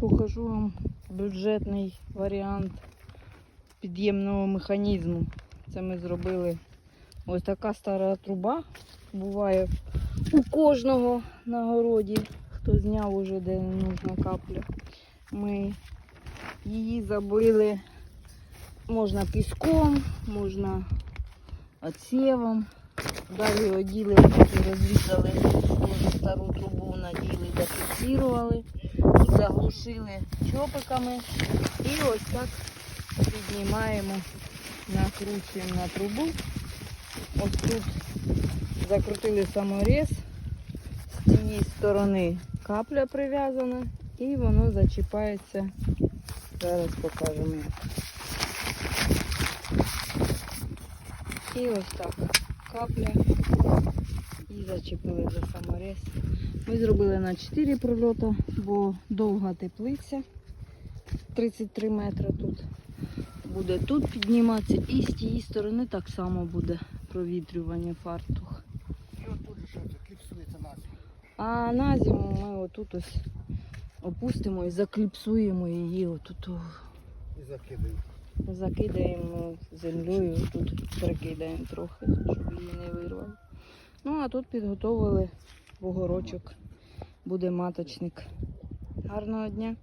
Покажу вам бюджетний варіант під'ємного механізму. Це ми зробили ось така стара труба. Буває у кожного на городі, хто зняв уже де не нужна капля. Ми її забили можна піском, можна отсівом. Далі оділи, розрізали стару трубу, наділи, зафіксували, заглушили чопиками і ось так піднімаємо, накручуємо на трубу. Ось тут закрутили саморіз, з цієї сторони капля прив'язана і воно зачіпається. Зараз покажемо. І ось так капля і зачепили за саморез. Ми зробили на 4 прольота, бо довга теплиця 33 метри тут. Буде тут підніматися і з тієї сторони так само буде провітрювання фартух. А на зиму ми отут ось опустимо і закліпсуємо її отут. І закидаємо. Закидаємо землею, тут прикидаємо трохи, щоб її не вирвало. Ну а тут підготовили вогорочок, буде маточник. Гарного дня!